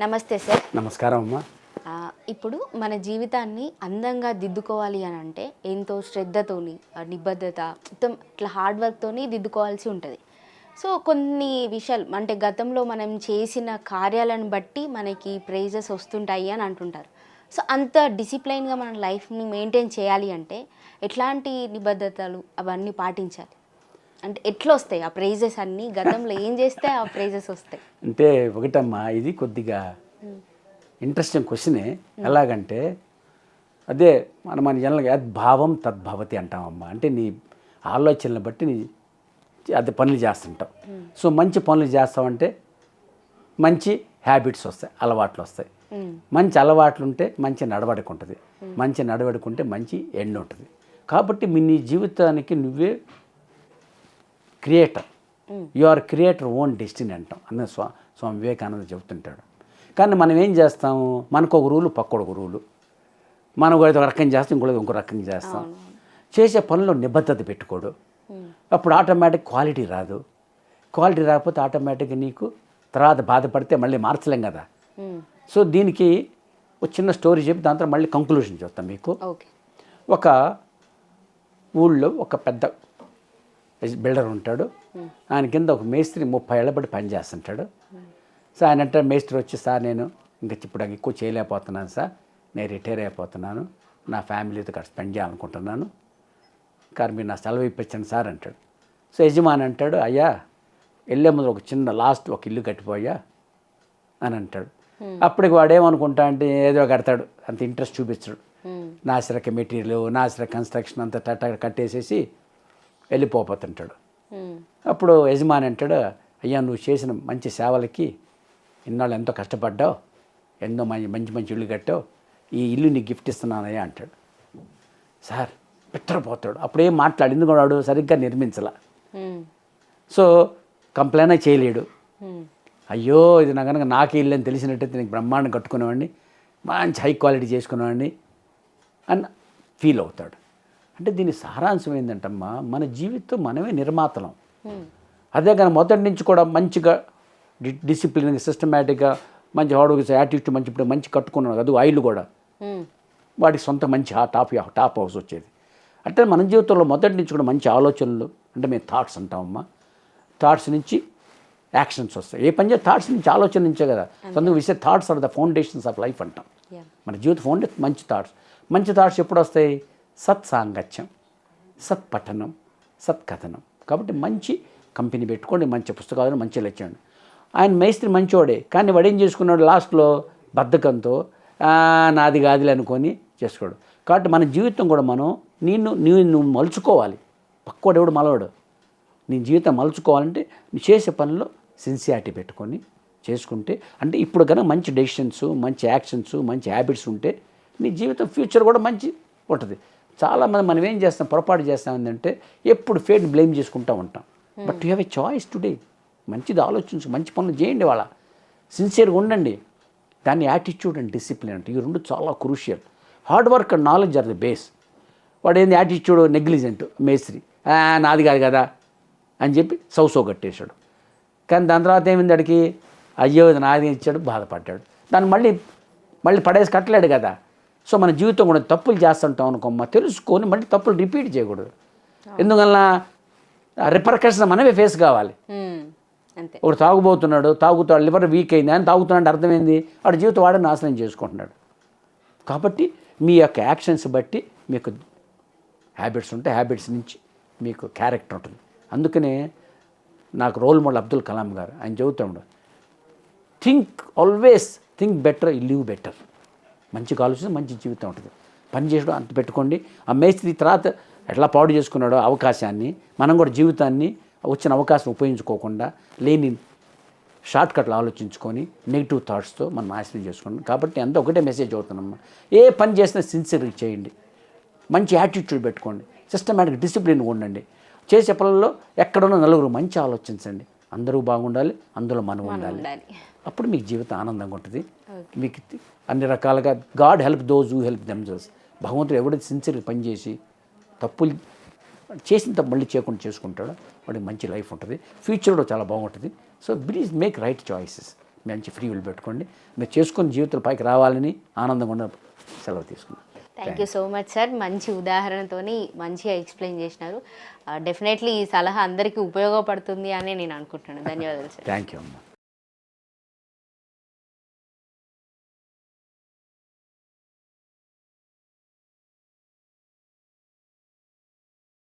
నమస్తే సార్ నమస్కారం అమ్మా. ఇప్పుడు మన జీవితాన్ని అందంగా దిద్దుకోవాలి అని అంటే ఎంతో శ్రద్ధతోని నిబద్ధత మొత్తం ఇట్లా హార్డ్ వర్క్తోని దిద్దుకోవాల్సి ఉంటుంది. సో కొన్ని విషయాలు అంటే గతంలో మనం చేసిన కార్యాలను బట్టి మనకి ప్రైజెస్ వస్తుంటాయి అని అంటుంటారు. సో అంత డిసిప్లైన్గా మన లైఫ్ని మెయింటైన్ చేయాలి అంటే ఎట్లాంటి నిబద్ధతలు అవన్నీ పాటించాలి? అంటే ఎట్లా వస్తాయి ఆ ప్రైజెస్ అన్నీ? గతంలో ఏం చేస్తే ఆ ప్రైజెస్ వస్తాయి? అంటే ఒకటమ్మా ఇది కొద్దిగా ఇంట్రెస్టింగ్ క్వశ్చనే. ఎలాగంటే అదే మన మన జనాలు యద్భావం తద్భవతి అంటామమ్మా. అంటే నీ ఆలోచనలు బట్టి నీ అది పనులు చేస్తుంటాం. సో మంచి పనులు చేస్తామంటే మంచి హ్యాబిట్స్ వస్తాయి అలవాట్లు వస్తాయి. మంచి అలవాట్లు ఉంటే మంచి నడవడిక ఉంటుంది. మంచి నడవడిక ఉంటే మంచి ఎండ్ ఉంటుంది కాబట్టి మీ నీ జీవితానికి నువ్వే creator. You are creator own destiny అంటాం. అన్న స్వా స్వామి వివేకానంద చెబుతుంటాడు. కానీ మనం ఏం చేస్తాము మనకు ఒక రూలు పక్కడు ఒక రూలు. మనం ఒక రకం చేస్తాం ఇంకోటి ఇంకో రకం చేస్తాం. చేసే పనిలో నిబద్ధత పెట్టుకోడు. అప్పుడు ఆటోమేటిక్ క్వాలిటీ రాదు. క్వాలిటీ రాకపోతే ఆటోమేటిక్గా నీకు తర్వాత బాధపడితే మళ్ళీ మార్చలేం కదా. సో దీనికి ఒక చిన్న స్టోరీ చెప్పి దాని తర్వాత మళ్ళీ కంక్లూషన్ చెప్తాం మీకు. ఒక ఊళ్ళో ఒక పెద్ద బిల్డర్ ఉంటాడు. ఆయన కింద ఒక మేస్త్రి ముప్పై ఏళ్ళ బట్టి పని చేస్తుంటాడు. సో ఆయన అంటే మేస్త్రి వచ్చి సార్ నేను ఇంకా ఇప్పుడు ఎక్కువ చేయలేకపోతున్నాను సార్. నేను రిటైర్ అయిపోతున్నాను. నా ఫ్యామిలీతో ఇక్కడ స్పెండ్ చేయాలనుకుంటున్నాను. కానీ మీరు నా సెలవు ఇప్పించండి సార్ అంటాడు. సో యజమాని అంటాడు అయ్యా వెళ్ళే ముందు ఒక చిన్న లాస్ట్ ఒక ఇల్లు కట్టిపోయా అని అంటాడు. అప్పటికి వాడు ఏమనుకుంటా అంటే ఏదో కడతాడు. అంత ఇంట్రెస్ట్ చూపించడు. నాసిరక మెటీరియల్ నాసిరక కన్స్ట్రక్షన్ అంతా టట కట్టేసేసి వెళ్ళిపోతుంటాడు మ్మ్. అప్పుడు యజమాని అంటాడు అయ్యా నువ్వు చేసిన మంచి సేవలకి ఇన్నాళ్ళు ఎంతో కష్టపడ్డావు ఎన్నో మంచి మంచి మంచి ఇల్లు కట్టావు ఈ ఇల్లు నీకు గిఫ్ట్ ఇస్తున్నానయ్యా అంటాడు సార్ పిట్టరపోతాడు అప్పుడేం మాట్లాడు ఎందుకు వాడు సరిగ్గా నిర్మించలా. సో కంప్లైన్ చేయలేడు. అయ్యో ఇది నా కనుక నాకే ఇల్లు అని తెలిసినట్టయితే నీకు బ్రహ్మాండం కట్టుకునేవాడిని మంచి హై క్వాలిటీ చేసుకునేవాడిని అని ఫీల్ అవుతాడు అంటే దీని సారాంశం ఏంటంటమ్మా మన జీవితం మనమే నిర్మాతలం. అదే కానీ మొదటి నుంచి కూడా మంచిగా డిసిప్లిన్ సిస్టమేటిక్గా మంచి హార్డ్ యాటిట్యూడ్ మంచి ఇప్పుడు మంచి కట్టుకున్నాడు. అది ఆయిల్ కూడా. వాడికి సొంత మంచి టాప్ టాప్ హౌస్ వచ్చేది. అంటే మన జీవితంలో మొదటి నుంచి కూడా మంచి ఆలోచనలు అంటే మేము థాట్స్ అంటామమ్మా. థాట్స్ నుంచి యాక్షన్స్ వస్తాయి. ఏ పని థాట్స్ నుంచి ఆలోచన నుంచే కదా. అందుకు విసే thoughts are the foundations of life అంటాం. మన జీవిత ఫౌండే మంచి థాట్స్ మంచి థాట్స్ ఎప్పుడు వస్తాయి? సత్ సాంగత్యం సత్కథనం. కాబట్టి మంచి కంపెనీ పెట్టుకోండి మంచి పుస్తకాలు మంచి లక్ష్యండి ఆయన మేస్త్రి మంచివాడే కానీ వాడు ఏం చేసుకున్నాడు? లాస్ట్లో బద్ధకంతో నాది కాదులే అనుకొని చేసుకోడు. కాబట్టి మన జీవితం కూడా మనం నిన్ను నువ్వు నువ్వు మలుచుకోవాలి. పక్కోడు ఎవడు మలవాడు. నీ జీవితం మలుచుకోవాలంటే నువ్వు చేసే పనిలో సిన్సియారిటీ పెట్టుకొని చేసుకుంటే అంటే ఇప్పుడు కనుక మంచి డెసిషన్స్ మంచి యాక్షన్స్ మంచి హ్యాబిట్స్ ఉంటే నీ జీవితం ఫ్యూచర్ కూడా మంచి ఉంటుంది. చాలామంది మనం ఏం చేస్తాం పొరపాటు చేస్తాం ఏంటంటే ఎప్పుడు ఫేట్ బ్లేమ్ చేసుకుంటూ ఉంటాం. But you have a choice today. మంచిది ఆలోచించు మంచి పనులు చేయండి వాళ్ళ. సిన్సియర్గా ఉండండి. దాన్ని యాటిట్యూడ్ అండ్ డిసిప్లిన్ అంటే ఈ రెండు చాలా crucial hard work and knowledge are the base వాడు ఏంది యాటిట్యూడ్ నెగ్లిజెంట్ మేస్త్రి. "ఆ, నాది కాదు కదా అని చెప్పి సౌసో కట్టేశాడు. కానీ దాని తర్వాత ఏమైంది అడికి అయ్యో ఇది నాది ఇచ్చాడు బాధపడ్డాడు. దాన్ని మళ్ళీ మళ్ళీ పడేసి కట్టలేడు కదా. సో మన జీవితం కూడా తప్పులు చేస్తుంటాం అనుకోమ్మ. తెలుసుకొని మళ్ళీ తప్పులు రిపీట్ చేయకూడదు. ఎందువల్ల రిపర్కషన్ మనమే ఫేస్ కావాలి. ఒకడు తాగుబోతున్నాడు తాగుతాడు లివర్ వీక్ అయింది అని తాగుతున్నాడు అర్థమైంది. వాడి జీవితం వాడే నాశనం చేసుకుంటున్నాడు. కాబట్టి మీ యొక్క యాక్షన్స్ బట్టి మీకు హ్యాబిట్స్ ఉంటే హ్యాబిట్స్ నుంచి మీకు క్యారెక్టర్ ఉంటుంది. అందుకనే నాకు రోల్ మోడల్ అబ్దుల్ కలాం గారు ఆయన చెబుతాడు. Think always think better live better మంచిగా ఆలోచన మంచి జీవితం ఉంటుంది. పని చేయడం అంత పెట్టుకోండి. ఆ మేస్త్రి తర్వాత ఎట్లా పాడు చేసుకున్నాడో అవకాశాన్ని మనం కూడా జీవితాన్ని వచ్చిన అవకాశం ఉపయోగించుకోకుండా లేని షార్ట్ కట్లు ఆలోచించుకొని నెగిటివ్ థాట్స్తో మనం నాశనం చేసుకున్నాం. కాబట్టి అంతా ఒకటే మెసేజ్ అవుతున్నామ్మా ఏ పని చేసినా సిన్సియర్గా చేయండి. మంచి యాటిట్యూడ్ పెట్టుకోండి. సిస్టమేటిక్ డిసిప్లిన్ ఉండండి. చేసే పనుల్లో ఎక్కడున్న నలుగురు మంచి ఆలోచించండి. అందరూ బాగుండాలి అందులో మనం ఉండాలి. అప్పుడు మీకు జీవితం ఆనందంగా ఉంటుంది. మీకు అన్ని రకాలుగా God help those who help themselves భగవంతుడు ఎవడైతే సిన్సియర్గా పనిచేసి తప్పులు చేసిన తప్పు మళ్ళీ చేయకుండా చేసుకుంటాడో వాడికి మంచి లైఫ్ ఉంటుంది. ఫ్యూచర్ కూడా చాలా బాగుంటుంది. So please make right choices మంచి ఫ్రీ విల్ పెట్టుకోండి. మీరు చేసుకుని జీవితం పైకి రావాలని ఆనందంగా ఉన్న సెలవు తీసుకున్నాను thank you so much sir మంచి ఉదాహరణతోని మంచిగా ఎక్స్ప్లెయిన్ చేసినారు. డెఫినెట్లీ ఈ సలహా అందరికీ ఉపయోగపడుతుంది అని నేను అనుకుంటున్నాను. ధన్యవాదాలు సార్ థ్యాంక్ యూ అమ్మా.